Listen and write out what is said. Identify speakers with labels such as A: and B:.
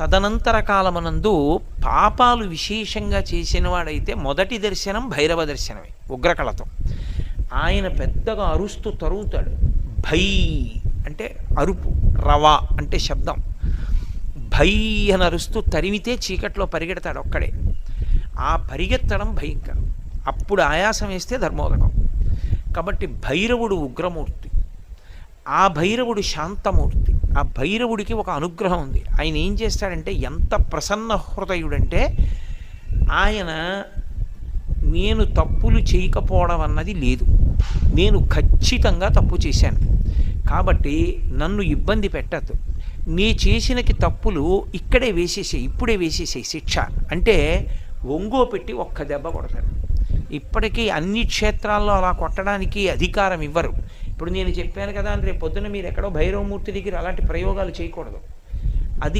A: తదనంతర కాలమనందు పాపాలు విశేషంగా చేసినవాడైతే మొదటి దర్శనం భైరవ దర్శనమే ఉగ్రకళతో. ఆయన పెద్దగా అరుస్తూ తరుగుతాడు భై అంటే అరుపు రవ అంటే శబ్దం. భై అని అరుస్తూ తరిమితే చీకట్లో పరిగెడతాడు ఒక్కడే. ఆ పరిగెత్తడం భయంకరం. అప్పుడు ఆయాసం వేస్తే ధర్మోదకం. కాబట్టి భైరవుడు ఉగ్రమూర్తి. ఆ భైరవుడు శాంతమూర్తి. ఆ భైరవుడికి ఒక అనుగ్రహం ఉంది. ఆయన ఏం చేస్తాడంటే ఎంత ప్రసన్న హృదయుడంటే ఆయన నేను తప్పులు చేయకపోవడం అన్నది లేదు. నేను ఖచ్చితంగా తప్పు చేశాను. కాబట్టి నన్ను ఇబ్బంది పెట్టద్దు. నీ చేసినకి తప్పులు ఇక్కడే వేసేసాయి ఇప్పుడే వేసేసాయి శిక్ష. అంటే ఒంగో పెట్టి ఒక్క దెబ్బ కొడతాడు. ఇప్పటికీ అన్ని క్షేత్రాల్లో అలా కొట్టడానికి అధికారం ఇవ్వరు. ఇప్పుడు నేను చెప్పాను కదా అని రేపు పొద్దున మీరు ఎక్కడో భైరవమూర్తి దగ్గర అలాంటి ప్రయోగాలు చేయకూడదు. అది